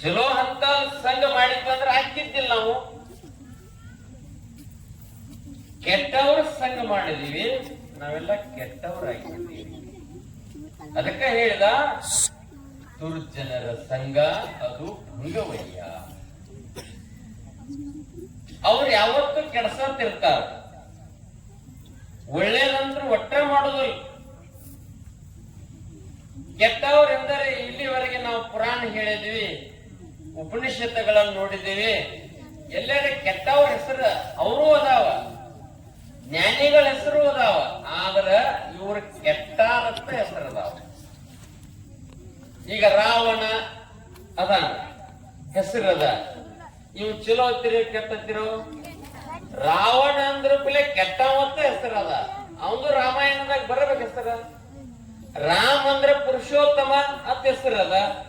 ಚಲೋ ಅಂತ ಸಂಘ ಮಾಡಿದ್ವಿ ಅಂದ್ರೆ ಹಾಕಿದ್ದಿಲ್ಲ ನಾವು. ಕೆಟ್ಟವ್ರ ಸಂಘ ಮಾಡಿದೀವಿ, ನಾವೆಲ್ಲ ಕೆಟ್ಟವರಾಗಿದ್ದೀವಿ ಅದಕ್ಕೆ ಹೇಳಿದ, ದುರ್ಜನರ ಸಂಘ ಅದು ಭಂಗವಯ್ಯ. ಅವ್ರು ಯಾವತ್ತೂ ತಿರ್ತಾರ ಒಳ್ಳೇದಂದ್ರೆ ಒಟ್ಟೆ ಮಾಡೋದಿಲ್ಲ. ಕೆಟ್ಟವರೆಂದರೆ ಇಲ್ಲಿವರೆಗೆ ನಾವು ಪುರಾಣ ಹೇಳಿದ್ವಿ. ಉಪನಿಷತ್ತುಗಳನ್ನು ನೋಡಿದ್ದೇವೆ. ಎಲ್ಲರ ಕೆಟ್ಟವ್ರ ಹೆಸರು ಅವರು ಅದಾವ. ಜ್ಞಾನಿಗಳ ಹೆಸರು ಅದಾವ. ಆದ್ರ ಇವ್ರ ಕೆಟ್ಟಾರತ್ತ ಹೆಸರು ಅದಾವ. ಈಗ ರಾವಣ ಅದಾನ ಹೆಸರದ ಇವ್ ಚಲೋ ಹತ್ತಿರೋ ಕೆಟ್ಟತ್ತಿರೋ ರಾವಣ ಅಂದ್ರ ಬೆಲೆ ಕೆಟ್ಟವತ್ತ ಹೆಸರದ ಅವನು ರಾಮಾಯಣದಾಗ ಬರಬೇಕು ಹೆಸರ. ರಾಮ ಅಂದ್ರೆ ಪುರುಷೋತ್ತಮ ಅಂತ ಹೆಸರದ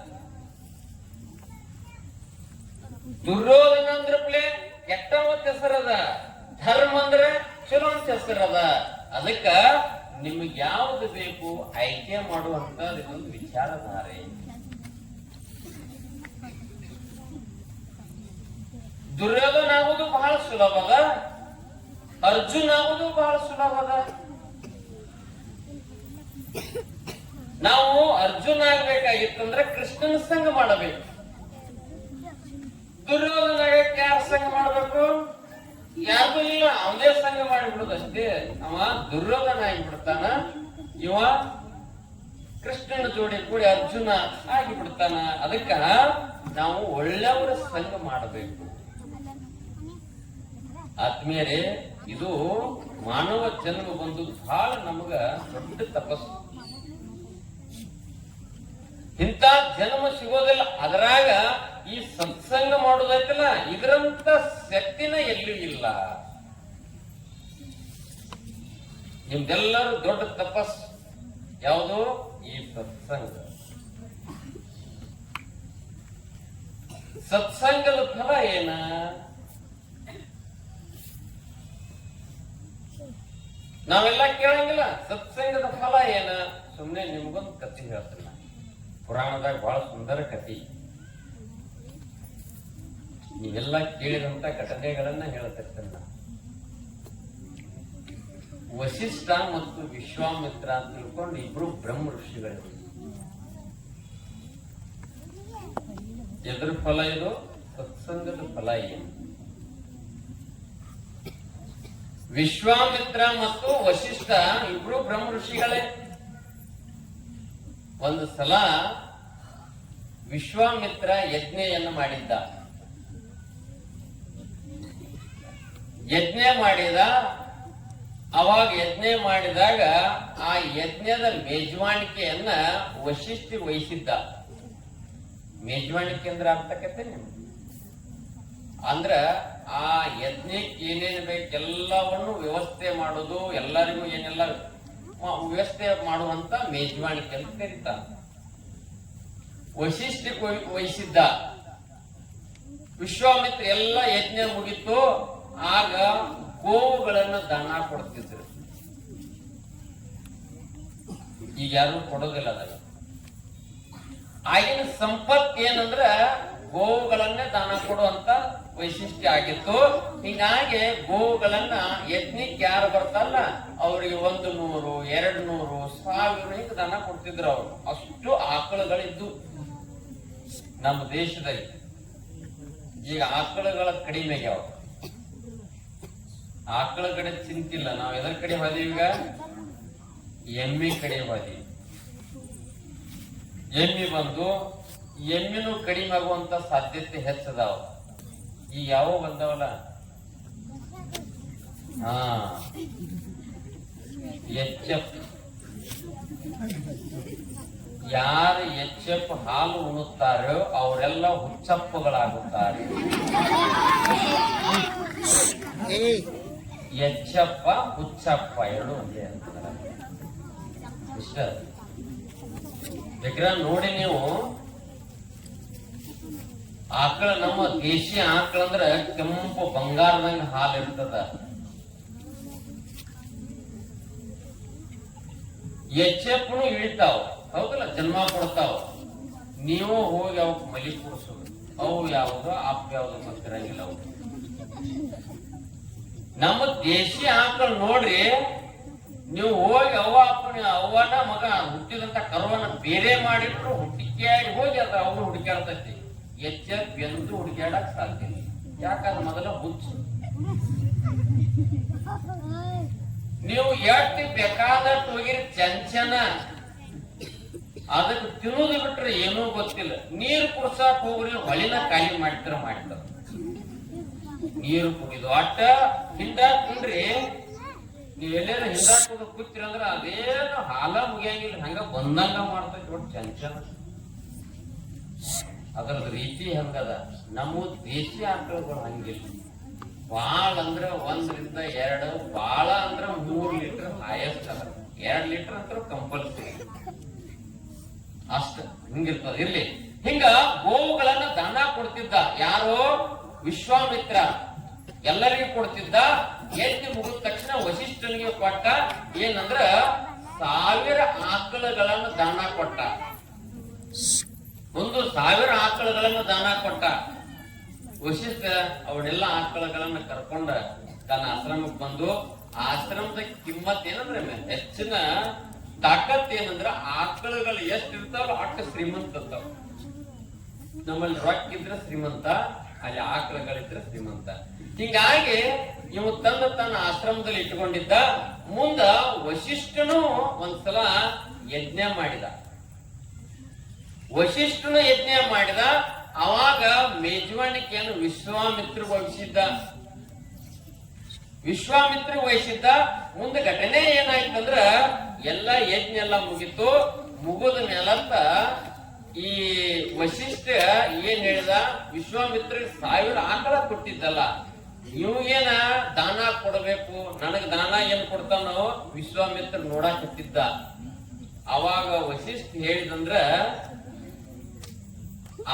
ದುರ್ಯೋಧನ ಅಂದ್ರ ಪ್ಲೇ ಹೆಸರದ ಧರ್ಮ ಅಂದ್ರೆ ಚಲೋ ಅಂತ ಹೆಸರದ ಅದಕ್ಕ ನಿಮ್ಗೆ ಯಾವ್ದು ಬೇಕು ಆಯ್ಕೆ ಮಾಡುವಂತ ಇದೊಂದು ವಿಚಾರಧಾರೆ. ದುರ್ಯೋಧನ ಆಗುದು ಬಹಳ ಸುಲಭದ ಅರ್ಜುನ್ ಆಗುದು ಬಹಳ ಸುಲಭದ ನಾವು ಅರ್ಜುನ್ ಆಗ್ಬೇಕಾಗಿತ್ತಂದ್ರೆ ಕೃಷ್ಣನ ಸಂಘ ಮಾಡಬೇಕು. ದುರ್ಯೋಧನ ಆಗಕ್ಕೆ ಯಾರ ಸಂಘ ಮಾಡಬೇಕು? ಯಾರಿಗೂ ಇಲ್ಲ, ಅವನೇ ಸಂಘ ಮಾಡಿಬಿಡುದಷ್ಟೇ ಅವ ದುರ್ಯೋಧನ ಆಗಿಬಿಡ್ತಾನ. ಇವ ಕೃಷ್ಣನ ಜೋಡಿ ಕೂಡಿ ಅರ್ಜುನ ಆಗಿಬಿಡ್ತಾನ. ಅದಕ್ಕ ನಾವು ಒಳ್ಳೆಯವರ ಸಂಘ ಮಾಡಬೇಕು. ಆತ್ಮೀಯರೇ, ಇದು ಮಾನವ ಜನ್ಮ ಬಂದು ಬಹಳ ನಮಗ ದೊಡ್ಡ ತಪಸ್ಸು. ಇಂಥ ಜನ್ಮ ಸಿಗೋದಿಲ್ಲ. ಅದರಾಗ ಈ ಸತ್ಸಂಗ ಮಾಡೋದೈತಲ್ಲ ಇದರಂತ ಶಕ್ತಿನ ಎಲ್ಲೂ ಇಲ್ಲ? ನಿಮ್ದೆಲ್ಲರೂ ದೊಡ್ಡ ತಪಸ್ ಯಾವುದು? ಈ ಸತ್ಸಂಗ. ಸತ್ಸಂಗದ ಫಲ ಏನ? ನಾವೆಲ್ಲ ಕೇಳಂಗಿಲ್ಲ, ಸತ್ಸಂಗದ ಫಲ ಏನ? ಸುಮ್ಮನೆ ನಿಮ್ಗೊಂದು ಕಥೆ ಹೇಳ್ತೀನಿ. ಪುರಾಣದಾಗ ಬಹಳ ಸುಂದರ ಕಥೆ. ನೀವೆಲ್ಲ ಕೇಳಿದಂತ ಘಟನೆಗಳನ್ನ ನಾವು ವಶಿಷ್ಠ ಮತ್ತು ವಿಶ್ವಾಮಿತ್ರ ಅಂತ ತಿಳ್ಕೊಂಡು ಇಬ್ರು ಬ್ರಹ್ಮ ಋಷಿಗಳು ಎದ್ರ ಫಲ ಇದು, ಸತ್ಸಂಗದ ಫಲ ಏನು? ವಿಶ್ವಾಮಿತ್ರ ಮತ್ತು ವಶಿಷ್ಠ ಇಬ್ರು ಬ್ರಹ್ಮ ಋಷಿಗಳೇ ಒಂದು ಸಲ ವಿಶ್ವಾಮಿತ್ರ ಯಜ್ಞೆಯನ್ನು ಮಾಡಿದ್ದ. ಯಜ್ಞ ಮಾಡಿದ, ಅವಾಗ ಯಜ್ಞ ಮಾಡಿದಾಗ ಆ ಯಜ್ಞದ ಮೇಜವಾಣಿಕೆಯನ್ನ ವಶಿಷ್ಠ ವಹಿಸಿದ್ದ. ಮೇಜ್ವಾಣಿಕೆ ಅಂದ್ರೆ ಅರ್ಥಕತೆ ನಿಮ್ಗೆ. ಅಂದ್ರ ಆ ಯಜ್ಞಕ್ಕೆ ಏನೇನು ಬೇಕೆಲ್ಲವನ್ನು ವ್ಯವಸ್ಥೆ ಮಾಡೋದು, ಎಲ್ಲರಿಗೂ ಏನೆಲ್ಲ ವ್ಯವಸ್ಥೆ ಮಾಡುವಂತ ಮೇಜವಾಣಿಕೆ ಅಂತ ಕರೀತಾರ ವಶಿಷ್ಠ ವಹಿಸಿದ್ದ. ವಿಶ್ವಾಮಿತ್ರ ಎಲ್ಲ ಯಜ್ಞ ಮುಗಿತು ಆಗ ಗೋವುಗಳನ್ನ ದಾನ ಕೊಡ್ತಿದ್ರು. ಈಗ ಯಾರು ಕೊಡೋದಿಲ್ಲ ಅದನ್ನ ಆಗಿನ ಸಂಪತ್ ಏನಂದ್ರ ಗೋವುಗಳನ್ನೇ ದಾನ ಕೊಡುವಂತ ವೈಶಿಷ್ಟ್ಯ ಆಗಿತ್ತು. ಹೀಗಾಗಿ ಗೋವುಗಳನ್ನ ಯಜ್ಞಕ್ಕೆ ಯಾರು ಬರ್ತಲ್ಲ ಅವ್ರಿಗೆ ಒಂದು ನೂರು, ಎರಡು ನೂರು, ಸಾವಿರ ಹಿಂಗೆ ದಾನ ಕೊಡ್ತಿದ್ರು ಅವರು. ಅಷ್ಟು ಆಕಳುಗಳಿದ್ದು ನಮ್ಮ ದೇಶದಲ್ಲಿ. ಈಗ ಆಕಳುಗಳ ಕಡಿಮೆ ಆಗ್ಯಾವ ಆಕಳ ಕಡೆ ಚಿಂತಿಲ್ಲ. ನಾವ್ ಎದರ್ ಕಡೆ ಈಗ? ಎಮ್ಮೆ ಕಡೆ ಹೋದೀವಿ. ಎಮ್ಮೆ ಬಂದು, ಎಮ್ಮಿನೂ ಕಡಿಮೆ ಆಗುವಂತ ಸಾಧ್ಯತೆ ಹೆಚ್ಚದಾವ. ಈ ಯಾವ ಬಂದವಲ್ಲ? ಹಾ. H F. ಯಾರು ಎಚ್ ಎಫ್ ಹಾಲು ಉಣುತ್ತಾರೋ ಅವರೆಲ್ಲ ಹುಚ್ಚಪ್ಪಗಳಾಗುತ್ತಾರೆ. ಎಚ್ಚಪ್ಪ ಹುಚ್ಚಪ್ಪ ಎರಡು ಒಂದೇ ಅಂತ ವಿಗ್ರಹ ನೋಡಿ ನೀವು. ಆಕಳ, ನಮ್ಮ ದೇಶೀಯ ಆಕಳ ಅಂದ್ರ ಕೆಂಪು ಬಂಗಾರದಂಗ ಹಾಲು ಇರ್ತದ. ಎಚ್ಚೆಪ್ಪನು ಇಳಿತಾವ ಹೌದಲ್ಲ, ಜನ್ಮ ಕೊಡ್ತಾವ. ನೀವು ಹೋಗಿ ಅವಕ್ ಮಲಿ ಕೂಡ್ಸೋದು ಅವು ಯಾವ್ದು ಆಪ್ ಯಾವ್ದು ಗೊತ್ತಿರಂಗಿಲ್ಲ ಅವು ನಮ್ಮ ದೇಶಿ ಆಕಳು ನೋಡ್ರಿ, ನೀವು ಹೋಗಿ ಅವ್ವ ಅಪ್ಪನ, ಅವ್ವನ ಮಗ ಹುಟ್ಟಿದಂತ ಕರುವನ್ನ ಬೇರೆ ಮಾಡಿಟ್ರು ಹುಟ್ಟಿಕೆಯಾಗಿ ಹೋಗಿ ಅದ ಅವನು ಹುಡುಕ್ಯಾಡ್ತೈತಿ ಎಚ್ಚ ಬೆಂದು ಹುಡುಕ್ಯಾಡಕ್ ಸಾಧ್ಯ ಯಾಕಂದ್ರೆ ಮೊದಲ ಹುಚ್ಚು. ನೀವು ಎಟ್ಟಿ ಬೇಕಾದಷ್ಟು ಹೋಗಿರಿ ಚಂಚನ. ಅದಕ್ಕೆ ತಿನ್ನೋದು ಬಿಟ್ರೆ ಏನೂ ಗೊತ್ತಿಲ್ಲ. ನೀರು ಕುಡ್ಸಕ್ ಹೋಗ್ರಿ, ಹೊಲಿನ ಖಾಲಿ ಮಾಡ್ತಾರ ಮಾಡ್ತಾರ ನೀರು ಕುಡಿದು ಅಟ್ಟ ಹಿಂದಾಕ್ ಕುಂಡ್ರಿ. ನೀವ್ ಎಲ್ಲೇನ ಹಿಂದಾಕ್ ಕುಂದು ಕೂತಿರ ಅಂದ್ರ ಅದೇನು ಹಾಲ ಮುಗಿಯಂಗಿಲ್ಲ. ಹಂಗ ಬಂದಂಗ ಮಾಡ್ತೈತಿ ಒಟ್ಟು ಟೆನ್ಷನ್ ಅದರದ ರೀತಿ ಹಂಗದ? ನಮ್ಮ ದೇಶಿ ಆಕಳುಗಳು ಹಂಗಿಲ್ಲ. ಬಾಳ ಅಂದ್ರ ಒಂದರಿಂದ ಎರಡು, ಬಾಳ ಅಂದ್ರ ಮೂರ್ ಲೀಟರ್ ಹಾಯೆಸ್ಟ್ ಅದ. ಎರಡ್ ಲೀಟರ್ ಅಂತ ಕಂಪಲ್ಸರಿ ಅಷ್ಟ ಹಿಂಗಿರ್ತದ. ಇರ್ಲಿ. ಹಿಂಗ ಗೋವುಗಳನ್ನ ದಾನ ಕೊಡ್ತಿದ್ದ ಯಾರು? ವಿಶ್ವಾಮಿತ್ರ. ಎಲ್ಲರಿಗೂ ಕೊಡ್ತಿದ್ದ. ಎತ್ತಿ ಮುಗಿದ ತಕ್ಷಣ ವಶಿಷ್ಠನಿಗೆ ಕೊಟ್ಟ. ಏನಂದ್ರ ಸಾವಿರ ಆಕಳಗಳನ್ನು ದಾನ ಕೊಟ್ಟ. ಒಂದು ಸಾವಿರ ಆಕಳಗಳನ್ನು ದಾನ ಕೊಟ್ಟ. ವಶಿಷ್ಠ ಅವನ್ನೆಲ್ಲ ಆಕಳಗಳನ್ನು ಕರ್ಕೊಂಡ ತನ್ನ ಆಶ್ರಮಕ್ಕೆ ಬಂದು ಆಶ್ರಮದ ಕಿಮ್ಮತ್ ಏನಂದ್ರೆ ಹೆಚ್ಚಿನ ತಾಕತ್ ಏನಂದ್ರ ಆಕಳುಗಳು ಎಷ್ಟಿರ್ತಾವ ಅಷ್ಟು ಶ್ರೀಮಂತ ಇರ್ತಾವ. ನಮ್ಮಲ್ಲಿ ರೊಕ್ಕ ಇದ್ರೆ ಶ್ರೀಮಂತ ಅಲ್ಲಿ ಆಕಳುಗಳಿದ್ರೆ ಶ್ರೀಮಂತ. ಹಿಂಗಾಗಿ ಇವು ತಂದ ತನ್ನ ಆಶ್ರಮದಲ್ಲಿ ಇಟ್ಕೊಂಡಿದ್ದ ಮುಂದ ವಶಿಷ್ಠನು ಒಂದ್ಸಲ ಯಜ್ಞ ಮಾಡಿದ. ವಶಿಷ್ಠನು ಯಜ್ಞ ಮಾಡಿದ, ಅವಾಗ ಮೇಜವಾಣಿಕೆಯನ್ನು ವಿಶ್ವಾಮಿತ್ರ ವಹಿಸಿದ್ದ. ವಿಶ್ವಾಮಿತ್ರ ವಹಿಸಿದ್ದ, ಮುಂದೆ ಘಟನೆ ಏನಾಯ್ತಂದ್ರ, ಎಲ್ಲ ಯಜ್ಞ ಎಲ್ಲ ಮುಗಿತು, ಮುಗಿದ ಮೇಲಂತ ಈ ವಶಿಷ್ಠ ಏನ್ ಹೇಳಿದ? ವಿಶ್ವಾಮಿತ್ರ ಸಾವಿರ ಆಕಳ ಕೊಟ್ಟಿದ್ದಲ್ಲ. ಏನ ದಾನ ಕೊಡಬೇಕು? ನನಗ್ ದಾನ ಏನ್ ಕೊಡ್ತಾನೋ ವಿಶ್ವಾಮಿತ್ರ ನೋಡಾಕತ್ತಿದ್ದ ಅವಾಗ ವಶಿಷ್ಠ ಹೇಳಿದಂದ್ರ,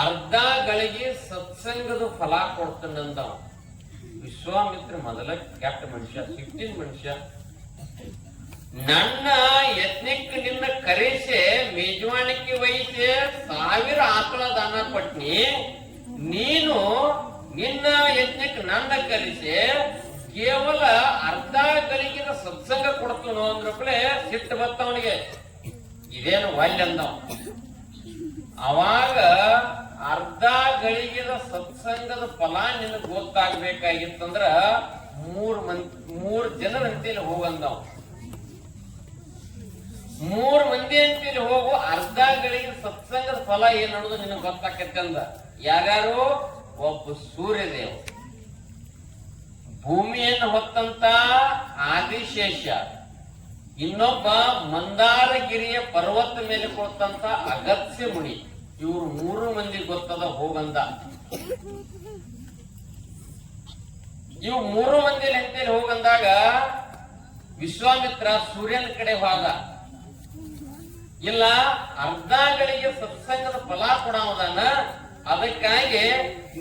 ಅರ್ಧ ಗಳಿಗೆ ಸತ್ಸಂಗದ ಫಲ ಕೊಡ್ತಾನಂದ. ವಿಶ್ವಾಮಿತ್ರ ಮೊದಲ ಕೆಟ್ಟ ಮನುಷ್ಯ, ಸಿಟ್ಟಿನ ಮನುಷ್ಯ. ನನ್ನ ಯತ್ನಕ್ಕೆ ನಿನ್ನ ಕರೆಸೆ ಮೇಜವಾಣಿಕೆ ವಹಿಸಿ, ಸಾವಿರ ಆಕಳ ದಾನ ಕೊಟ್ನಿ. ನೀನು ನಿನ್ನ ಯತ್ನಕ್ಕೆ ನನ್ನ ಕರೆಸಿ, ಕೇವಲ ಅರ್ಧ ಗಳಿಗಿನ ಸತ್ಸಂಗ ಕೊಡ್ತಾನೋ ಅಂದ್ರಪ್ಲೆ ಸಿಟ್ಟು ಬತ್ತವನಿಗೆ. ಇದೇನು ಒಲ್ಲೆ ಅಂದವ. ಅವಾಗ ಅರ್ಧ ಗಳಿಗೆದ ಸತ್ಸಂಗದ ಫಲ ನಿನಗೆ ಗೊತ್ತಾಗ್ಬೇಕಾಗಿತ್ತಂದ್ರ ಮೂರ್ ಮಂದಿ ಮೂರ್ ಜನರ ಅಂತೇಳಿ ಹೋಗಂದವ್. ಮೂರ್ ಮಂದಿ ಅಂತೇಳಿ ಹೋಗು, ಅರ್ಧ ಗಳಿಗೆ ಸತ್ಸಂಗದ ಫಲ ಏನ್ ಅನ್ನೋದು ನಿನಗೆ ಗೊತ್ತಾಕೈತೆ ಅಂದ. ಯಾರ್ಯಾರು? ಒಬ್ಬ ಸೂರ್ಯದೇವ. ಭೂಮಿಯನ್ನು ಹೊತ್ತಂತ ಆದಿಶೇಷ. ಇನ್ನೊಬ್ಬ ಮಂದಾರಗಿರಿಯ ಪರ್ವತ ಮೇಲೆ ಕೊಡ್ತಂತ ಅಗತ್ಯ ಮುನಿ. ಇವ್ರು ಮೂರು ಮಂದಿ ಗೊತ್ತದ, ಹೋಗಂದ. ಇವ್ ಮೂರು ಮಂದಿ ಅಂತೇಳಿ ಹೋಗಂದಾಗ, ವಿಶ್ವಾಮಿತ್ರ ಸೂರ್ಯನ ಕಡೆ ಹೋದ. ಇಲ್ಲ ಅರ್ಧ ಗಳಿಗೆ ಸತ್ಸಂಗದ ಫಲ ಕೊಡೋದನ್ನ ಅದಕ್ಕಾಗಿ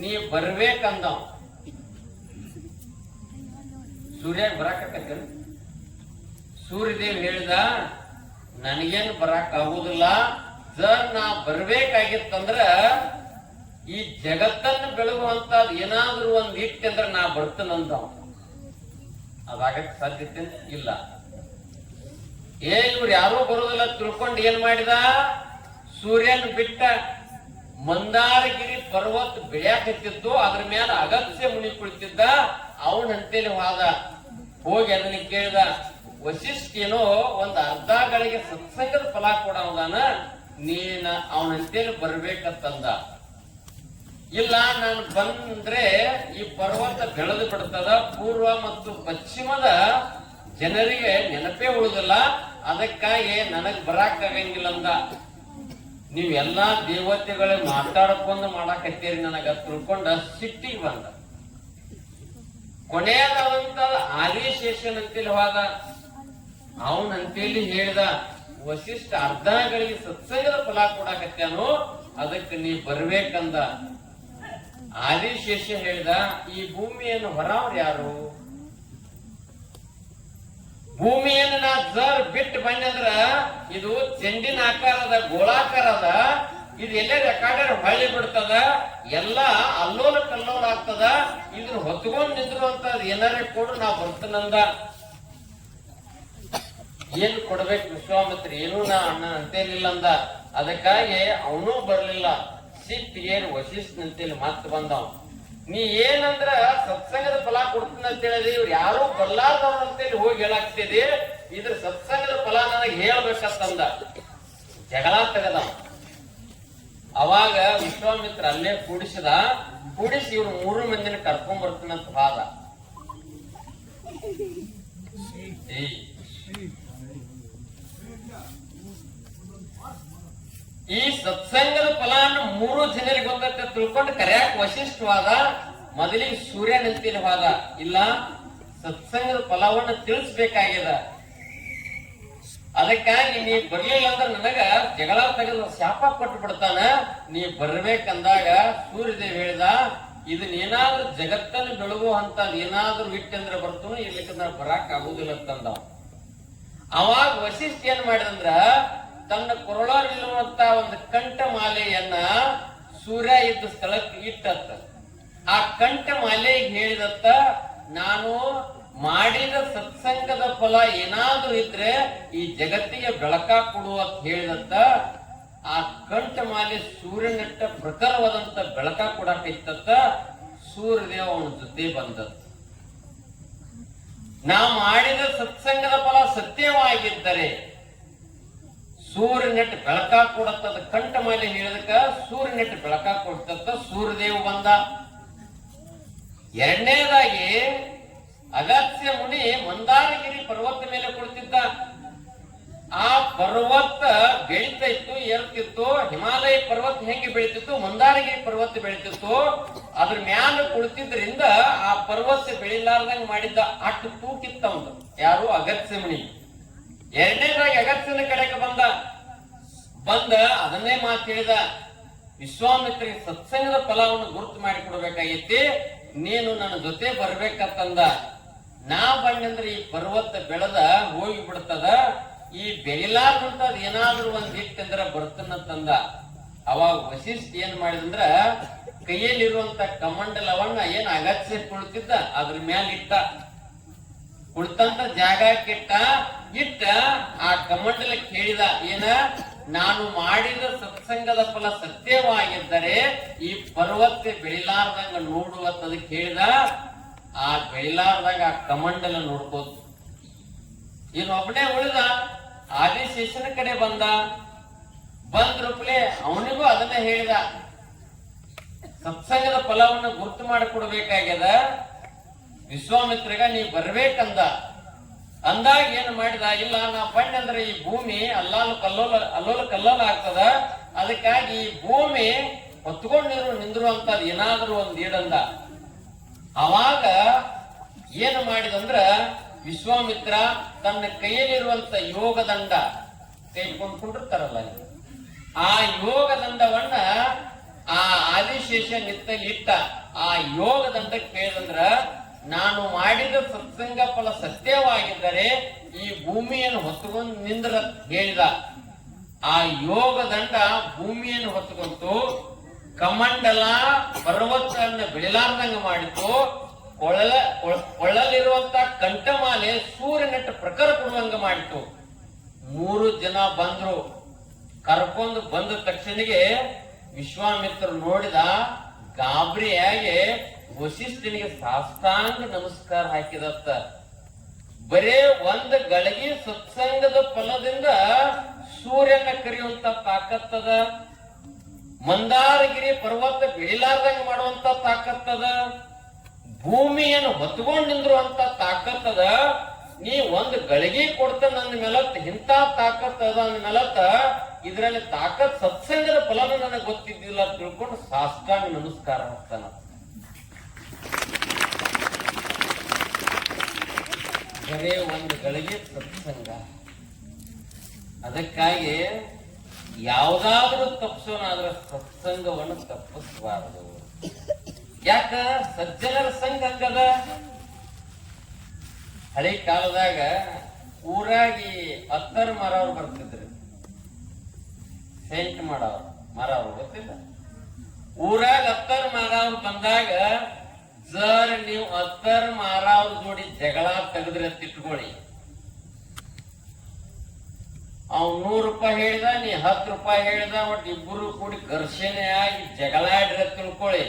ನೀ ಬರ್ಬೇಕಂದ ಸೂರ್ಯ ಬರಾಕತ್ತ ಸೂರ್ಯದೇವ್ ಹೇಳಿದ, ನನಗೇನು ಬರಾಕ್ ಆಗುದಿಲ್ಲ ಸರ್, ನಾ ಬರ್ಬೇಕಾಗಿತ್ತಂದ್ರ ಈ ಜಗತ್ತನ್ನು ಬೆಳಗುವಂತ ಏನಾದ್ರೂ ಒಂದ್ ಇಟ್ಟಂದ್ರ ನಾ ಬರ್ತೇನಂದ ಅದಾಗಕ್ಕೆ ಸಾಧ್ಯತೆ ಇಲ್ಲ. ಏ ಇವ್ರು ಯಾರೂ ಬರೋದಿಲ್ಲ ತಿಳ್ಕೊಂಡು ಏನ್ ಮಾಡಿದ? ಸೂರ್ಯನ್ ಬಿಟ್ಟ ಮಂದಾರಗಿರಿ ಪರ್ವತ ಬೆಳೆಯಾಕತ್ತಿದ್ದು ಅದ್ರ ಮೇಲೆ ಅಗತ್ಯ ಮುನಿ ಕುಳಿತಿದ್ದ, ಅವನ ಅಂತೇಳಿ ಹೋದ. ಹೋಗಿ ಅದನ್ನ ಕೇಳಿದ ವಶಿಷ್ಠೇನೋ ಒಂದ್ ಅರ್ಧ ಗಳಿಗೆ ಸತ್ಸಂಗದ ಫಲ ಕೊಡವದಾನ? ನೀನ ಅವನಂತೇಳಿ ಬರ್ಬೇಕಂತಂದ. ಇಲ್ಲ, ನಾನು ಬಂದ್ರೆ ಈ ಪರ್ವತ ಬೆಳೆದು ಬಿಡ್ತದ. ಪೂರ್ವ ಮತ್ತು ಪಶ್ಚಿಮದ ಜನರಿಗೆ ನೆನಪೇ ಉಳಿದಿಲ್ಲ. ಅದಕ್ಕಾಗಿ ನನಗ್ ಬರಾಕ್ ಆಗಂಗಿಲ್ಲ ಅಂತ. ನೀವ್ ಎಲ್ಲಾ ದೇವತೆಗಳೇ ಮಾತಾಡ್ಕೊಂಡು ಮಾಡಾಕತ್ತೀರಿ ನನಗ ತಿಳ್ಕೊಂಡ ಸಿಟ್ಟಿಗೆ ಬಂದ. ಕೊನೆಯದಾದಂತ ಆದಿಶೇಷನ್ ಅಂತೇಳಿ ಹೋದ. ಅವನ್ ಅಂತೇಳಿ ಹೇಳ್ದ ವಶಿಷ್ಠ ಅರ್ಧಗಳಿಗೆ ಸತ್ಸಂಗದ ಫಲ ಕೊಡಾಕತ್ಯಾನು ಅದಕ್ಕೆ ನೀ ಬರ್ಬೇಕಂದ. ಆದಿಶೇಷ ಹೇಳಿದ, ಈ ಭೂಮಿಯನ್ನು ಹೊರವ್ರು ಯಾರು? ಭೂಮಿಯನ್ನು ನಾ ಜರ್ ಬಿಟ್ಟು ಬಂದಂದ್ರ ಇದು ಚೆಂಡಿನ ಆಕಾರದ, ಗೋಳಾಕಾರದ, ಇದು ಎಲ್ಲೇ ರೆಕಾರ್ಡರ್ ಹೊಳ್ಳಿ ಬಿಡ್ತದ, ಎಲ್ಲ ಅಲ್ಲೋಲ ಕಲ್ಲೋಲ ಆಗ್ತದ, ಇದ್ರ ಹೊತ್ಕೊಂಡ್ ಅಂತ ಏನಾರೇ ಕೊಡು, ನಾ ಬರ್ತನಂದ ಏನ್ ಕೊಡ್ಬೇಕು ವಿಶ್ವಾಮಿತ್ರ? ಏನು ನಾ ಅಣ್ಣ ಅಂತೇಲಿಲ್ಲ ಅಂದ. ಅದಕ್ಕಾಗಿ ಅವನು ಬರ್ಲಿಲ್ಲ. ಸಿಟ್ಟಿಗೇರ್ ವಶಿಷ್ಠ ಅಂತೇಳಿ ಮತ್ತೆ ಬಂದವ. ನೀ ಏನಂದ್ರ ಸತ್ಸಂಗದ ಫಲ ಕೊಡ್ತೀನಿ ಅಂತ ಹೇಳಿದ್ರೆ ಇವ್ರು ಯಾರು ಬರ್ಲಾರ್ದವ್ರು ಅಂತೇಳಿ ಹೋಗಿ ಹೇಳಾಕ್ತಿದಿ. ಇದ್ರ ಸತ್ಸಂಗದ ಫಲ ನನಗೆ ಹೇಳ್ಬೇಕಂತಂದ. ಜಗಳ ತೆಗದ ಅವಾಗ ವಿಶ್ವಾಮಿತ್ರ ಅಲ್ಲೇ ಕೂಡಿಸಿದ, ಕೂಡಿಸಿ ಇವ್ರು ಮೂರು ಮಂದಿನ ಕರ್ಕೊಂಡ್ ಬರ್ತೀನಂತ ಅಂತ ಏಯ್. ಈ ಸತ್ಸಂಗದ ಫಲಾನ ಮೂರು ಜನರಿಗೆ ಗೊತ್ತಂತ ತಿಳ್ಕೊಂಡು ಕರ್ಯಾಕ ವಶಿಷ್ಠವಾದ ಮೊದಲಿಗೆ ಸೂರ್ಯ ನಿಂತಿರುವಾದ ಇಲ್ಲ, ಸತ್ಸಂಗದ ಫಲವನ್ನ ತಿಳಿಸ್ಬೇಕಾಗ್ಯದ. ಅದಕ್ಕಾಗಿ ನೀ ಬರ್ಲಿಲ್ಲ ಅಂದ್ರೆ ನನಗ ಜಗಳ ತೆಗೆದು ಶಾಪ ಕೊಟ್ಟು ಬಿಡ್ತಾನ. ನೀ ಬರ್ಬೇಕಂದಾಗ ಸೂರ್ಯದೇವ್ ಹೇಳ್ದ ಏನಾದ್ರೂ ಜಗತ್ತನ್ನು ಬೆಳಗುವಂತ ಏನಾದ್ರೂ ಇಟ್ಟಂದ್ರೆ ಬರ್ತನು, ಇರ್ಲಿಕ್ಕಂದ್ರೆ ಬರಾಕ್ ಆಗುದಿಲ್ಲ ಅಂತಂದ ಅವಾಗ ವಶಿಷ್ಠ ಏನ್ ಮಾಡಿದಂದ್ರ ತನ್ನ ಕೊರಳಲ್ಲಿರುವಂತ ಒಂದು ಕಂಠ ಮಾಲೆಯನ್ನ ಸೂರ್ಯ ಇದ್ದ ಸ್ಥಳಕ್ಕೆ ಇಟ್ಟತ್ತ ಆ ಕಂಠ ಮಾಲೆಗೆ ಹೇಳಿದತ್ತ ನಾನು ಮಾಡಿದ ಸತ್ಸಂಗದ ಫಲ ಏನಾದ್ರೂ ಇದ್ರೆ ಈ ಜಗತ್ತಿಗೆ ಬೆಳಕ ಕೊಡು ಅಂತ ಹೇಳಿದತ್ತ ಆ ಕಂಠ ಮಾಲೆ ಸೂರ್ಯನಟ್ಟ ಪ್ರಖರವಾದಂತ ಬೆಳಕ ಕೊಡಾಕಿತ್ತತ್ತ ಸೂರ್ಯದೇವ ಅವನ ಜೊತೆ ಬಂದದ್ದು. ನಾ ಮಾಡಿದ ಸತ್ಸಂಗದ ಫಲ ಸತ್ಯವಾಗಿದ್ದರೆ ಸೂರ್ಯನೆಟ್ ಬೆಳಕ ಕೊಡತ್ತದ ಕಂಠ ಮೇಲೆ ನೀಡದಕ್ಕ ಸೂರ್ಯ ನೆಟ್ಟು ಬೆಳಕ ಕೊಡ್ತದ, ಸೂರ್ಯದೇವ್ ಬಂದ. ಎರಡನೇದಾಗಿ, ಅಗತ್ಯ ಮುನಿ ಮಂದಾರಗಿರಿ ಪರ್ವತ ಮೇಲೆ ಕುಳಿತಿದ್ದ ಆ ಪರ್ವತ ಬೆಳೀತಾ ಇತ್ತು ಏರ್ತಿತ್ತು, ಹಿಮಾಲಯ ಪರ್ವತ ಹೆಂಗೆ ಬೆಳೀತಿತ್ತು, ಮಂದಾರಗಿರಿ ಪರ್ವತ ಬೆಳೀತಿತ್ತು. ಅದ್ರ ಮ್ಯಾಲ ಕುಳಿತಿದ್ರಿಂದ ಆ ಪರ್ವತ ಬೆಳಿಲಾರ್ದಂಗ್ ಮಾಡಿದ್ದ ಅಟ್ಟು ತೂಕಿತ್ತ ಒಂದು ಯಾರು? ಅಗತ್ಯ ಮುನಿ. ಎರಡನೇದಾಗಿ ಅಗತ್ಯನ ಕಡೆಗೆ ಬಂದ ಬಂದ ಅದನ್ನೇ ಹೇಳಿದ ವಿಶ್ವಾಮಿತ್ರಿಗೆ ಸತ್ಸಂಗದ ಫಲವನ್ನು ಗುರುತು ಮಾಡಿ ಕೊಡ್ಬೇಕಾಗೈತಿ ನೀನು ನನ್ನ ಜೊತೆ ಬರ್ಬೇಕಂತಂದ. ನಾ ಬಂದಂದ್ರೆ ಈ ಪರ್ವತ ಬೆಳೆದ ಹೋಗಿ ಬಿಡ್ತದ ಈ ಬೆಳಿಲಾರ್ದಂತ ಏನಾದ್ರೂ ಒಂದ್ ಇಟ್ಟಂದ್ರ ಬರ್ತನಂತಂದ ಅವಾಗ ವಶಿಷ್ಠ ಏನ್ ಮಾಡಿದಂದ್ರ ಕೈಯಲ್ಲಿರುವಂತ ಕಮಂಡಲವನ್ನ ಏನ್ ಅಗತ್ಯ ಕುಳಿತಿದ್ದ, ಅದ್ರ ಮ್ಯಾಲ ಇಟ್ಟ ಕುಳಿತಂತ ಜಾಗ ಕೆಟ್ಟ ಇಟ್ಟ ಆ ಕಮಂಡಲ ಕೇಳಿದ, ಏನ? ನಾನು ಮಾಡಿದ ಸತ್ಸಂಗದ ಫಲ ಸತ್ಯವಾಗಿದ್ದರೆ ಈ ಪರ್ವತ ಬೆಳಿಲಾರ್ದಂಗ ನೋಡುವಂತದ ಕೇಳಿದ. ಆ ಬೆಳಿಲಾರ್ದಂಗ ಆ ಕಮಂಡಲ ನೋಡ್ಬೋದು ಒಬ್ಬನೇ ಉಳಿದ? ಆದಿಶೇಷನ ಕಡೆ ಬಂದ. ಬಂದ್ರೂಪಲೆ ಅವನಿಗೂ ಅದನ್ನ ಹೇಳಿದ. ಸತ್ಸಂಗದ ಫಲವನ್ನು ಗುರ್ತು ಮಾಡಿಕೊಡ್ಬೇಕಾಗ್ಯದ. ವಿಶ್ವಾಮಿತ್ರಗ ನೀ ಬರ್ಬೇಕಂದ. ಅಂದಾಗ ಏನ್ ಮಾಡಿದ? ಇಲ್ಲ, ನಾ ಪಣ್ಣ ಅಂದ್ರೆ ಈ ಭೂಮಿ ಅಲ್ಲಾಲು ಕಲ್ಲೋಲ, ಅಲ್ಲೋಲ ಕಲ್ಲೋಲ ಆಗ್ತದ ಅದಕ್ಕಾಗಿ ಈ ಭೂಮಿ ಹೊತ್ಕೊಂಡಿರು ನಿಂದಿರುವಂತದ್ ಏನಾದ್ರೂ ಒಂದ್ ಈಡಂದ ಅವಾಗ ಏನು ಮಾಡಿದಂದ್ರ ವಿಶ್ವಾಮಿತ್ರ ತನ್ನ ಕೈಯಲ್ಲಿರುವಂತ ಯೋಗದಂಡ ಕೈ ಕೊಂಡ್ಕೊಂಡಿರ್ತಾರಲ್ಲ ಅಲ್ಲಿ. ಆ ಯೋಗದಂಡವನ್ನ ಆ ಆದಿಶೇಷ ನಿತ್ತಲ್ಲಿ ಇಟ್ಟ ಆ ಯೋಗದಂಡಕ್ಕೆ ಕೇಳಿದಂದ್ರ ನಾನು ಮಾಡಿದ ಸತ್ಸಂಗ ಫಲ ಸತ್ಯವಾಗಿದ್ದರೆ ಈ ಭೂಮಿಯನ್ನು ಹೊತ್ತುಕೊಂಡು ನಿಂದ್ರ ಹೇಳಿದ. ಆ ಯೋಗದಂಡ ಭೂಮಿಯನ್ನು ಹೊತ್ತುಕೊಂಡು ಕಮಂಡಲ, ಪರ್ವತವನ್ನು ಬೆಳಿಲಾರ್ದಂಗ ಮಾಡಿತು ಕೊಳಲ, ಕೊಳ- ಕೊಳ್ಳಲಿರುವಂತ ಕಂಠಮಾಲೆ ಸೂರ್ಯನಟ್ಟ ಪ್ರಕಾರ ಕೊಡುವಂಗ ಮಾಡಿತು ಮೂರು ಜನ ಬಂದ್ರು. ಕರ್ಕೊಂಡು ಬಂದ ತಕ್ಷಣಿಗೆ ವಿಶ್ವಾಮಿತ್ರ ನೋಡಿದ ಗಾಬರಿಯಾಗಿ ವಶಿಷ್ಠನಿಗೆ ಸಾಷ್ಟಾಂಗ ನಮಸ್ಕಾರ ಹಾಕಿದತ್ತ. ಬರೇ ಒಂದ್ ಗಳಿಗೆ ಸತ್ಸಂಗದ ಫಲದಿಂದ ಸೂರ್ಯನ ಕರೆಯುವಂತ ತಾಕತ್ತದ. ಮಂದಾರಗಿರಿ ಪರ್ವತ ಬೆಳಿಲಾರ್ದಂಗ ಮಾಡುವಂತ ತಾಕತ್ತದ. ಭೂಮಿಯನ್ನು ಹೊತ್ಕೊಂಡ್ ನಿಂದಿರುವಂತ ತಾಕತ್ತದ. ನೀ ಒಂದ್ ಗಳಿಗೆ ಕೊಡ್ತ ನನ್ನ ಮೇಲತ್ ಇಂತ ತಾಕತ್ ಅದ ಅಂದ ಮೇಲತ್ತ. ಇದರಲ್ಲಿ ತಾಕತ್ ಸತ್ಸಂಗದ ಫಲನ ನನಗೆ ಗೊತ್ತಿದ್ದಿಲ್ಲ ತಿಳ್ಕೊಂಡು ಸಾಷ್ಟಾಂಗ ನಮಸ್ಕಾರ ಹಾಕ್ತಾನ ಬರೇ ಒಂದು ಗಳಿಗೆ ಸತ್ಸಂಗ ಅದಕ್ಕಾಗಿ ಯಾವುದಾದ್ರೂ ತಪ್ಪಿಸೋನಾದ್ರೆ ಸತ್ಸಂಗವನ್ನು ತಪ್ಪಿಸಬಾರದು. ಯಾಕ? ಸಜ್ಜನರ ಸಂಘ ಹಂಗದ? ಹಳೆ ಕಾಲದಾಗ ಊರಾಗಿ ಹತ್ತರ ಮರವ್ರು ಬರ್ತಿದ್ರು. ಸೆಂಟ್ ಮಾಡವ್ರು ಮಾರವ್ರು ಗೊತ್ತಿಲ್ಲ? ಊರಾಗ ಅತ್ತರ ಮಾರವ್ರು ಬಂದಾಗ ಸರ್, ನೀವು ಅತ್ತರ್ ಮಾರವ್ರ ಜೋಡಿ ಜಗಳ ತೆಗೆದ್ರೆ ತಿಟ್ಕೊಳ್ಳಿ ಅವ್ ನೂರು ರೂಪಾಯಿ ಹೇಳಿದ, ನೀ ಹತ್ತು ರೂಪಾಯಿ ಹೇಳಿದ ಒಟ್ಟು ಇಬ್ಬರು ಕೂಡಿ ಘರ್ಷಣೆ ಆಗಿ ಜಗಳ ಆಡ್ರ ತಿಳ್ಕೊಳ್ಳಿ.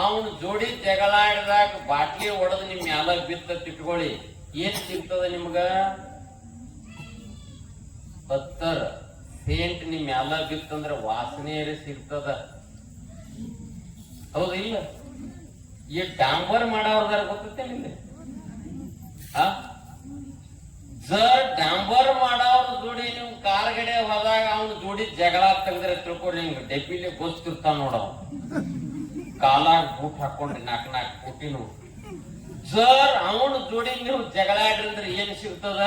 ಅವನು ಜೋಡಿ ಜಗಳ ಆಡಿದಾಗ ಬಾಟ್ಲಿ ಒಡೆದು ನಿಮ್ ಮ್ಯಾಲ ಬಿತ್ತ ತಿಟ್ಕೊಳ್ಳಿ ಏನ್ ಸಿಗ್ತದ ನಿಮ್ಗ? ಹತ್ತರ ಸೇಂಟ್ ನಿಮ್ ಮ್ಯಾಲ ಬಿತ್ತಂದ್ರ ವಾಸನೆ ಸಿಗ್ತದ. ಹೌದಿಲ್ಲ ಈ ಡಾಂಬರ್ ಮಾಡವ್ರದಾರ ಗೊತ್ತೈತೆ ನಿಮ್ಗೆ? ಜರ್ ಡಾಂಬರ್ ಮಾಡವ್ರ ಜೋಡಿ ನೀವು ಕಾರ್ಗಡೆ ಹೋದಾಗ ಅವ್ನ ಜೋಡಿ ಜಗಳ ತೆಗೆದ್ರೆ ತಿಳ್ಕೊರಿ ನಿಮ್ಗೆ ಡೆಬ್ಬಿಲಿ ಗೊತ್ತಿರ್ತಾವ ನೋಡವ್ ಕಾಲಾಗ ಬೂಟ್ ಹಾಕೊಂಡ್ರಿ ನಾಕ್ ನಾಲ್ಕು ಪುಟಿನು ಜರ್ ಅವನ ಜೋಡಿ ನೀವು ಜಗಳ ಆಡ್ರಿ ಏನ್ ಸಿಗ್ತದ?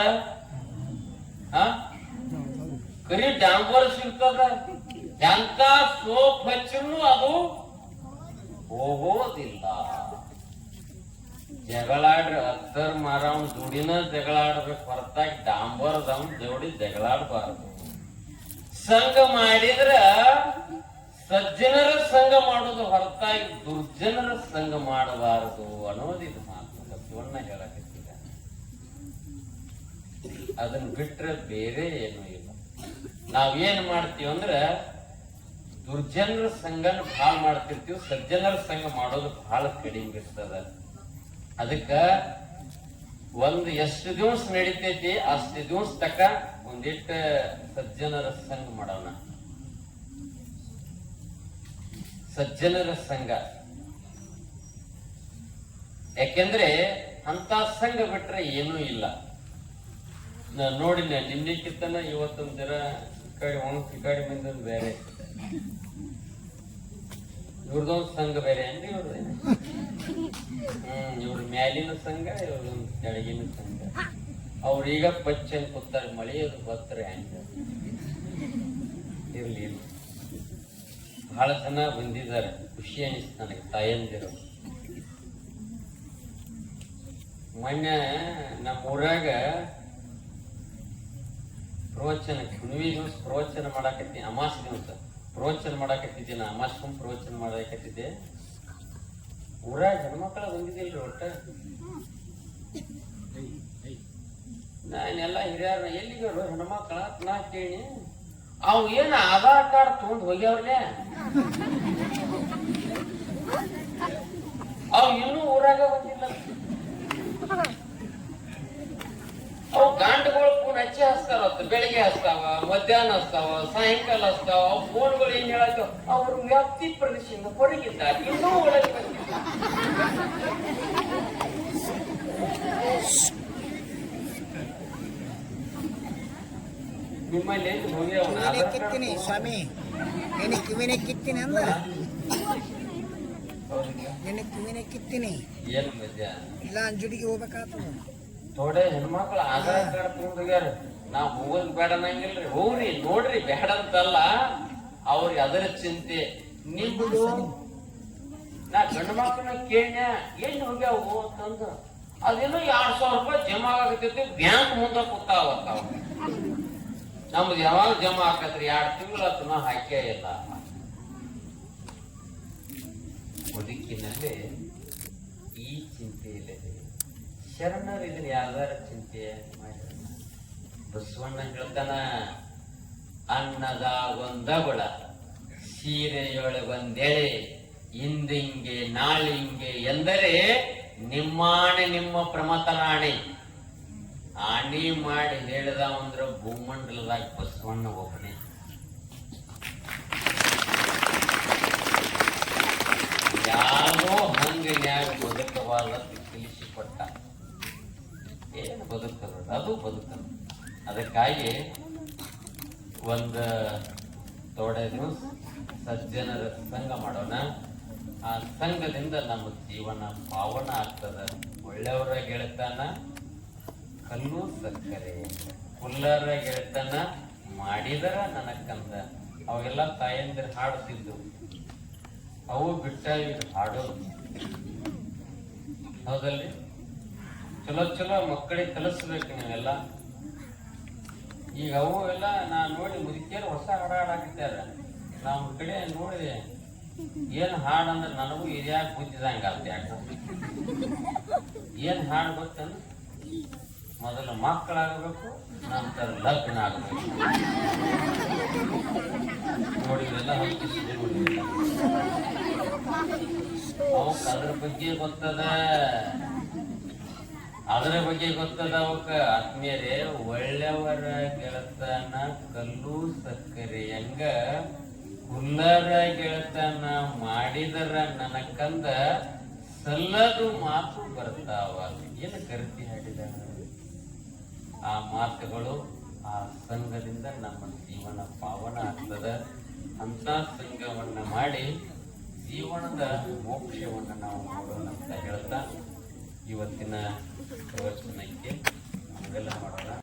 ಕರಿ ಡಾಂಬರ್ ಸಿಗ್ತದ? ಎಂತ ಸೋಪ್ ಹಚ್ಚಿರ್ನು ಅದು? ಹೋಗೋದಿಲ್ಲ. ಜಗಳಾಡ್ರಿ ಹತ್ತರ್ ಮಾರವನ್ ದುಡಿನ ಜಗಳಾಡ್ಬೇಕು ಹೊರತಾಗಿ ಡಾಂಬರ್ದವನ್ ಜೋಡಿ ಜಗಳಾಡಬಾರದು. ಸಂಘ ಮಾಡಿದ್ರ ಸಜ್ಜನರ ಸಂಘ ಮಾಡೋದು, ಹೊರತಾಗಿ ದುರ್ಜನರ ಸಂಘ ಮಾಡಬಾರದು ಅನ್ನೋದು ಇದು ಮಾತು. ಶಿವಣ್ಣ ಹೇಳಕತ್ತಿದ ಅದನ್ನ ಬಿಟ್ರೆ ಬೇರೆ ಏನು ಇಲ್ಲ. ನಾವೇನ್ ಮಾಡ್ತೀವಿ ಅಂದ್ರ ದುರ್ಜನರ ಸಂಘನ ಭಾಳ ಮಾಡ್ತಿರ್ತೀವಿ, ಸಜ್ಜನರ ಸಂಘ ಮಾಡೋದು ಬಹಳ ಕಡಿಮೆ ಇರ್ತದ. ಅದಕ್ಕ ಒಂದ್ ಎಷ್ಟು ದಿವಸ ನಡಿತೈತಿ, ಅಷ್ಟು ದಿವಸ ತಕ್ಕ ಒಂದಿಟ್ಟ ಸಜ್ಜನರ ಸಂಘ ಮಾಡೋಣ. ಸಜ್ಜನರ ಸಂಘ. ಯಾಕೆಂದ್ರೆ ಅಂತ ಸಂಘ ಬಿಟ್ರೆ ಏನೂ ಇಲ್ಲ. ನೋಡಿನ ನಿನ್ನೆಕ್ಕಿತ್ತನ ಇವತ್ತೊಂದ್ ಜರ ಈ ಕಡೆ ಒಣಗ್ ಈ ಕಡೆ ಬೇರೆ. ಇವ್ರದೊಂದು ಸಂಘ ಬೇರೆ ಏನ್ರಿ ಇವ್ರದ್ದು ಹ್ಮ್ ಇವ್ರ ಮ್ಯಾಲಿನ ಸಂಘ ಇವ್ರದೊಂದು ಕೆಳಗಿನ ಸಂಘ. ಅವ್ರ ಈಗ ಪಚ್ಚನ್ ಕೂತಾರ, ಮಳೆ ಅದು ಬತ್ತರ ಹೆಂಗ. ಇರ್ಲಿ ಬಹಳ ಜನ ಬಂದಿದ್ದಾರೆ ಖುಷಿ ಅನಿಸ್ತ ನನಗೆ, ತಾಯಂದಿರು. ಮೊನ್ನೆ ನಮ್ಮ ಊರಾಗ ಪ್ರವಚನ, ಹುಣ್ಣಿಮೆ ದಿವಸ ಪ್ರವಚನ ಮಾಡಾಕತ್ತಿ ಅಮಾಸ ದಿವಸ. ಪ್ರವಚನ ಮಾಡಾಕತ್ತಿದ್ದೆ ನಾ ಪ್ರವಚನ ಮಾಡಾಕತ್ತಿದ್ದೆ. ಊರಾಗ ಹೆಣ್ಮಕ್ಳ ಬಂದಿದ್ದಿಲ್ರಿ ಒಟ್ಟ. ನಾನೆಲ್ಲ ಹಿರಿಯರ, ಎಲ್ಲಿಗೆ ಹೆಣ್ಮಕ್ಳ? ನಾ ಕೇಳಿ. ಅವ್ ಏನ್ ಆಧಾರ್ ಕಾರ್ಡ್ ತಗೊಂಡ್ ಹೋಗ್ಯಾವ್ರೇ ಅವ್ ಇನ್ನೂ ಊರಾಗ ಬಂದಿಲ್ಲ. ಅವು ಗಾಂಡುಗಳು ಫೋನ್ ಹಚ್ಚಿ ಬೆಳಿಗ್ಗೆ ಹಚ್ತಾವ ಮಧ್ಯಾಹ್ನ ಹಚ್ತಾವ ಸಾಯಂಕಾಲ ಹಚ್ತಾವ ಅವು ಫೋನ್ಗಳು ಏನ್ ಹೇಳತ್ತವ ಅವರು ವ್ಯಾಪ್ತಿ ಪ್ರದೇಶದಿಂದ ಹೊರಗಿದ್ದಾರೆ. ಇನ್ನೂ ಒಳಗೆ ನಿಮ್ಮಲ್ಲಿ ಕಾರ್ಡ್? ಕಿತ್ತೀನಿ ಸ್ವಾಮಿ. ನಿನ್ನ ಕಿವಿನೇ ಕಿತ್ತೀನಿ ಅಂದ? ನಿನ್ನ ಕಿವಿನೇ ಕಿತ್ತೀನಿ. ಇಲ್ಲ ಅಂಜುಡಿಗೆ ಹೋಗ್ಬೇಕಾಗ್ತದ. ಥೋಡೆ ಹೆಣ್ಮಕ್ಳು ಆಧಾರ್ ಕಾರ್ಡ್ ತಗೊಂಡ್ ಹೋಗ್ಯಾರ. ನಾ ಹೋಗೋದ್ ಬೇಡ ಅನ್ನಂಗಿಲ್ರಿ ಹೋಗ್ರಿ, ನೋಡ್ರಿ, ಬೇಡ ಅಂತಲ್ಲ. ಅವ್ರಿಗೆ ಅದರ ಚಿಂತೆ. ನಿಮ್ದು ನಾ ಗಂಡು ಮಕ್ಕಳನ್ನ ಕೇಳ್ಯ ಎಲ್ಲಿ ಹೋಗ್ಯಾವು ಅಂತಂದು. ಅದೇನು ಎರಡ್ ಸಾವಿರ ರೂಪಾಯಿ ಜಮಾ ಆಗತೈತಿ ಬ್ಯಾಂಕ್ ಮುಂದೆ ಕೂತಾವ ತಾವು ನಮ್ದು ಯಾವಾಗ ಜಮಾ ಆಕತ್ರಿ ಎರಡ್ ತಿಂಗಳ ನಾ ಹಾಕೇ ಇಲ್ಲ. ಬದುಕಿನಲ್ಲಿ ಈ ಚಿಂತೆ ಇಲ್ಲ ಶರಣರು ಇದನ್ನ ಯಾವ್ದಾರ ಚಿಂತೆ ಬಸವಣ್ಣ ಹೇಳ್ತಾನ ಅನ್ನದ ಒಂದಗುಳ ಸೀರೆಯೊಳಗೊಂದೆಳೆ ಇಂದಿಂಗೆ ನಾಳಿಂಗೆ ಎಂದರೆ ನಿಮ್ಮಾಣೆ ನಿಮ್ಮ ಪ್ರಮತನಾಣೆ ಆಣಿ ಮಾಡಿ ಹೇಳಿದ ಅಂದ್ರ ಭೂಮಂಡಲದಾಗ ಬಸವಣ್ಣ ಒಬ್ಬನೇ. ಯಾರೋ ಹಂಗೆ ನ್ಯಾಯ ತಿಳಿಸಿಕೊಟ್ಟ ಏನು ಬದುಕದ ಅದು? ಬದುಕದ ಅದಕ್ಕಾಗಿ ಒಂದು ತೋಡೆ ಸಜ್ಜನರ ಸಂಘ ಮಾಡೋಣ. ಆ ಸಂಘದಿಂದ ನಮ್ಮ ಜೀವನ ಪಾವನ ಆಗ್ತದ. ಒಳ್ಳೆಯವರ ಗೆಳೆತನ ಕಲ್ಲು ಸಕ್ಕರೆ. ಕುಲ್ಲರ ಗೆಳೆತನ ಮಾಡಿದರ ನನಕ್ಕಂದ ಅವೆಲ್ಲ ತಾಯಂದಿರು ಹಾಡುತ್ತಿದ್ದು. ಅವು ಬಿಟ್ಟ ಹಾಡೋದು. ಹೌದಲ್ರಿ? ಚಲೋ ಚಲೋ ಮಕ್ಕಳಿಗೆ ಕಲಿಸ್ಬೇಕು ನೀವೆಲ್ಲ. ಈಗ ಅವು ಎಲ್ಲ ನಾ ನೋಡಿ ಮುದುಕಿಯರು ಹೊಸ ಹಾಡ ಹಾಡಾಕಿದ್ದಾರೆ ನಾವು ಕಡೆ ನೋಡಿದೆ ಏನ್ ಹಾಡು ಅಂದ್ರೆ ನನಗೂ ಇದ್ಯಾಕ ಬುದ್ಧಿದಂಗ ಯಾಕ? ಏನ್ ಹಾಡು ಗೊತ್ತಂದ್ರೆ ಮೊದಲು ಮಕ್ಕಳಾಗಬೇಕು, ನಂತರ ಲಗ್ನ ಆಗಬೇಕು ನೋಡಿದ್ರೆಲ್ಲ ಹಂಚಿಸಿದೆ ನೋಡಿದ್ರಲ್ಲ ಅವಕ್ ಅದ್ರ ಬಗ್ಗೆ ಗೊತ್ತದ? ಅದ್ರ ಬಗ್ಗೆ ಗೊತ್ತದ ಅವಕ್ಕ? ಆತ್ಮೀಯರೇ, ಒಳ್ಳೆಯವರ ಗೆಳತನ, ಕಲ್ಲು ಸಕ್ಕರೆ. ಹೆಂಗ? ಹುಲ್ಲರ ಗೆಳತನ ಮಾಡಿದರ ನನಕಂದ ಸಲ್ಲದು ಮಾತು ಬರ್ತಾವ. ಏನು ಕರಿತಿ ಹಾಡಿದ? ಆ ಮಾತುಗಳು ಆ ಸಂಘದಿಂದ ನಮ್ಮ ಜೀವನ ಪಾವನ ಆಗ್ತದ. ಅಂತ ಸಂಘವನ್ನ ಮಾಡಿ ಜೀವನದ ಮೋಕ್ಷವನ್ನು ನಾವು ನೋಡೋಣ ಅಂತ ಹೇಳ್ತಾ ಇವತ್ತಿನ ಪ್ರವಚನಕ್ಕೆ ನಾವೆಲ್ಲ ಮಾಡೋಣ